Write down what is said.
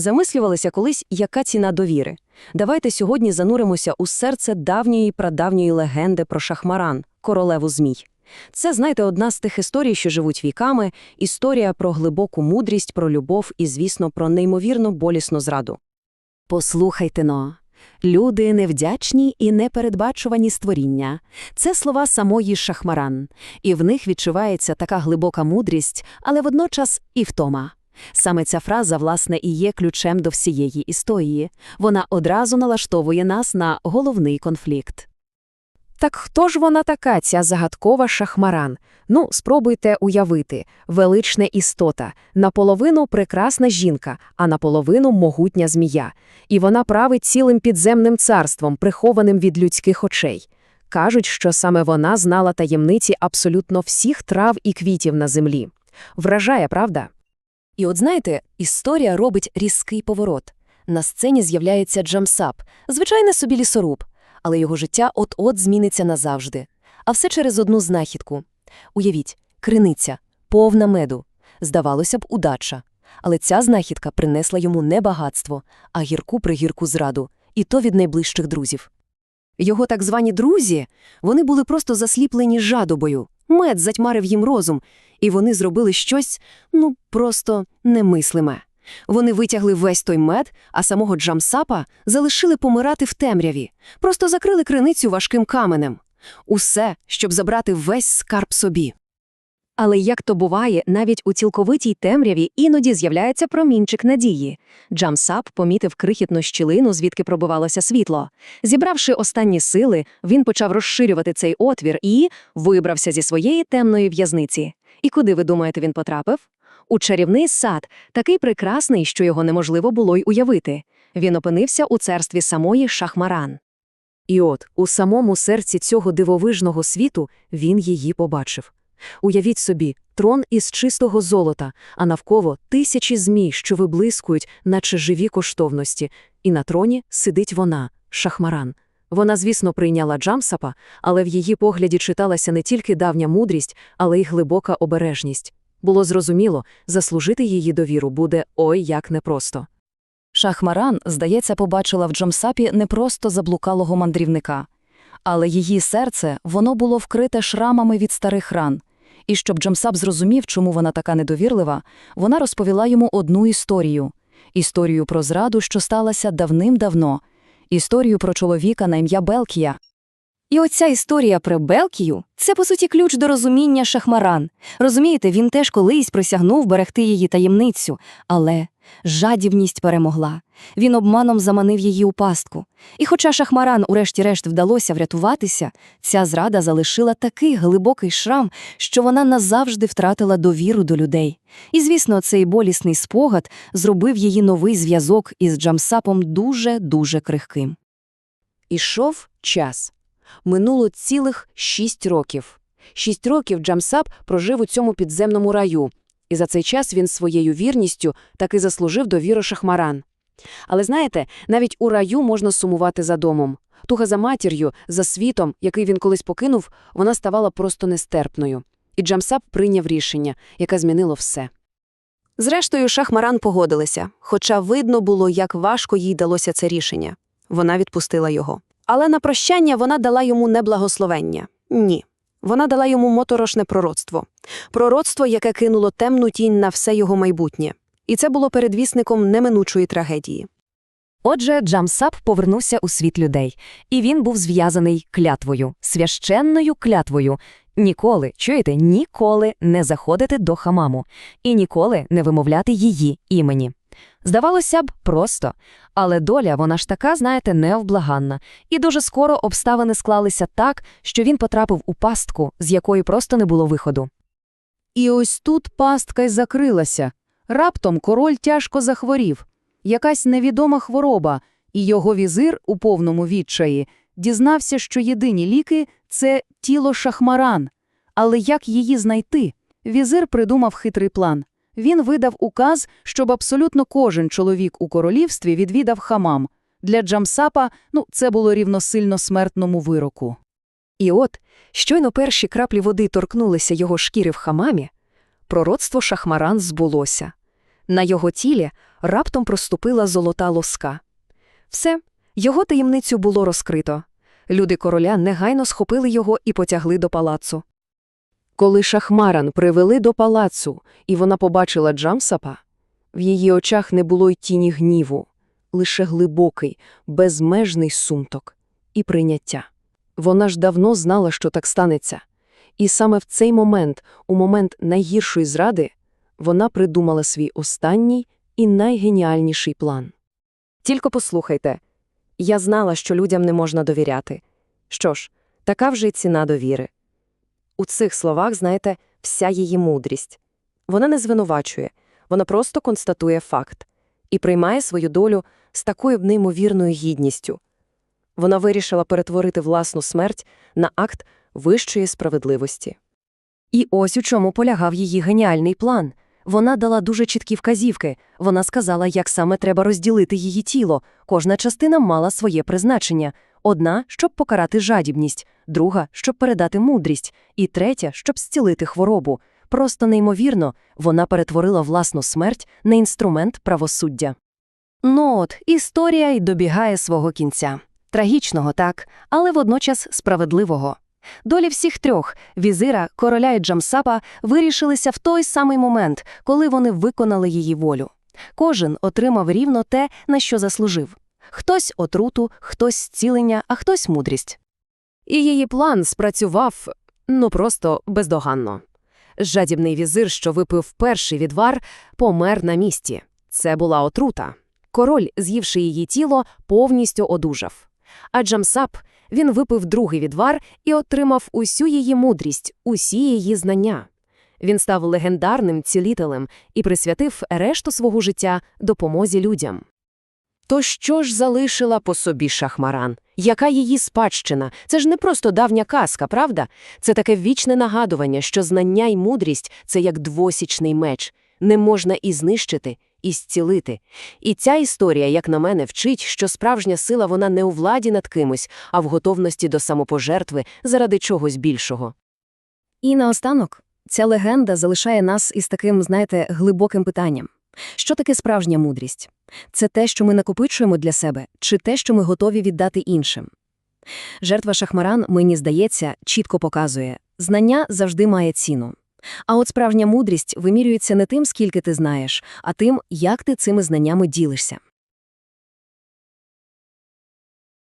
Замислювалися колись, яка ціна довіри. Давайте сьогодні зануримося у серце давньої прадавньої легенди про Шахмаран, королеву змій. Це, знаєте, одна з тих історій, що живуть віками, історія про глибоку мудрість, про любов і, звісно, про неймовірно болісну зраду. Послухайте но. Люди невдячні і непередбачувані створіння – це слова самої Шахмаран, і в них відчувається така глибока мудрість, але водночас і втома. Саме ця фраза, власне, і є ключем до всієї історії. Вона одразу налаштовує нас на головний конфлікт. Так хто ж вона така, ця загадкова шахмаран? Ну, спробуйте уявити. Велична істота, наполовину прекрасна жінка, а наполовину могутня змія. І вона править цілим підземним царством, прихованим від людських очей. Кажуть, що саме вона знала таємниці абсолютно всіх трав і квітів на землі. Вражає, правда? І от знаєте, історія робить різкий поворот. На сцені з'являється Джамсап, звичайний собі лісоруб, але його життя от-от зміниться назавжди. А все через одну знахідку. Уявіть, криниця, повна меду. Здавалося б, удача. Але ця знахідка принесла йому не багатство, а гірку-пригірку зраду, і то від найближчих друзів. Його так звані друзі, вони були просто засліплені жадобою, мед затьмарив їм розум, і вони зробили щось, ну, просто немислиме. Вони витягли весь той мед, а самого Джамсапа залишили помирати в темряві, просто закрили криницю важким каменем. Усе, щоб забрати весь скарб собі. Але як то буває, навіть у цілковитій темряві іноді з'являється промінчик надії. Джамсап помітив крихітну щілину, звідки пробивалося світло. Зібравши останні сили, він почав розширювати цей отвір і вибрався зі своєї темної в'язниці. І куди, ви думаєте, він потрапив? У чарівний сад, такий прекрасний, що його неможливо було й уявити. Він опинився у царстві самої Шахмаран. І от, у самому серці цього дивовижного світу він її побачив. Уявіть собі, трон із чистого золота, а навколо тисячі змій, що виблискують, наче живі коштовності, і на троні сидить вона, Шахмаран. Вона, звісно, прийняла Джамсапа, але в її погляді читалася не тільки давня мудрість, але й глибока обережність. Було зрозуміло, заслужити її довіру буде ой як непросто. Шахмаран, здається, побачила в Джамсапі не просто заблукалого мандрівника. Але її серце воно було вкрите шрамами від старих ран. І щоб Джамсап зрозумів, чому вона така недовірлива, вона розповіла йому одну історію історію про зраду, що сталася давним-давно, історію про чоловіка на ім'я Белкія. І оця історія про Белкію – це, по суті, ключ до розуміння Шахмаран. Розумієте, він теж колись присягнув берегти її таємницю, але жадібність перемогла. Він обманом заманив її у пастку. І хоча Шахмаран урешті-решт вдалося врятуватися, ця зрада залишила такий глибокий шрам, що вона назавжди втратила довіру до людей. І, звісно, цей болісний спогад зробив її новий зв'язок із Джамсапом дуже-дуже крихким. Ішов час. Минуло цілих шість років. Шість років Джамсап прожив у цьому підземному раю, і за цей час він своєю вірністю таки заслужив довіру Шахмаран. Але знаєте, навіть у раю можна сумувати за домом. Туга за матір'ю, за світом, який він колись покинув, вона ставала просто нестерпною. І Джамсап прийняв рішення, яке змінило все. Зрештою, Шахмаран погодилася, хоча видно було, як важко їй далося це рішення. Вона відпустила його. Але на прощання вона дала йому не благословення. Ні. Вона дала йому моторошне пророцтво. Пророцтво, яке кинуло темну тінь на все його майбутнє. І це було передвісником неминучої трагедії. Отже, Джамсап повернувся у світ людей, і він був зв'язаний клятвою, священною клятвою. Ніколи, чуєте, ніколи не заходити до хамаму і ніколи не вимовляти її імені. Здавалося б, просто, але доля, вона ж така, знаєте, невблаганна, і дуже скоро обставини склалися так, що він потрапив у пастку, з якої просто не було виходу. І ось тут пастка й закрилася. Раптом король тяжко захворів. Якась невідома хвороба, і його візир у повному відчаї дізнався, що єдині ліки це тіло шахмаран. Але як її знайти? Візир придумав хитрий план. Він видав указ, щоб абсолютно кожен чоловік у королівстві відвідав хамам. Для Джамсапа ну, це було рівносильно смертному вироку. І от, щойно перші краплі води торкнулися його шкіри в хамамі, пророцтво Шахмаран збулося. На його тілі раптом проступила золота лоска. Все, його таємницю було розкрито. Люди короля негайно схопили його і потягли до палацу. Коли Шахмаран привели до палацу, і вона побачила Джамсапа, в її очах не було й тіні гніву, лише глибокий, безмежний сумток і прийняття. Вона ж давно знала, що так станеться. І саме в цей момент, у момент найгіршої зради, вона придумала свій останній і найгеніальніший план. Тільки послухайте. Я знала, що людям не можна довіряти. Що ж, така вже й ціна довіри. У цих словах, знаєте, вся її мудрість. Вона не звинувачує, вона просто констатує факт і приймає свою долю з такою б неймовірною гідністю. Вона вирішила перетворити власну смерть на акт вищої справедливості. І ось у чому полягав її геніальний план. Вона дала дуже чіткі вказівки. Вона сказала, як саме треба розділити її тіло. Кожна частина мала своє призначення. Одна, щоб покарати жадібність, друга, щоб передати мудрість, і третя, щоб зцілити хворобу. Просто неймовірно, вона перетворила власну смерть на інструмент правосуддя. Ну от, історія й добігає свого кінця. Трагічного, так, але водночас справедливого. Долі всіх трьох візира, короля і Джамсапа вирішилися в той самий момент, коли вони виконали її волю. Кожен отримав рівно те, на що заслужив. Хтось отруту, хтось зцілення, а хтось мудрість. І її план спрацював, ну просто бездоганно. Жадібний візир, що випив перший відвар, помер на місці. Це була отрута. Король, з'ївши її тіло, повністю одужав. А Джамсап, він випив другий відвар і отримав усю її мудрість, усі її знання. Він став легендарним цілителем і присвятив решту свого життя допомозі людям. То що ж залишила по собі Шахмаран? Яка її спадщина? Це ж не просто давня казка, правда? Це таке вічне нагадування, що знання й мудрість – це як двосічний меч. Не можна і знищити, і зцілити. І ця історія, як на мене, вчить, що справжня сила вона не у владі над кимось, а в готовності до самопожертви заради чогось більшого. І наостанок, ця легенда залишає нас із таким, знаєте, глибоким питанням. Що таке справжня мудрість? Це те, що ми накопичуємо для себе, чи те, що ми готові віддати іншим? Жертва Шахмаран, мені здається, чітко показує – знання завжди має ціну. А от справжня мудрість вимірюється не тим, скільки ти знаєш, а тим, як ти цими знаннями ділишся.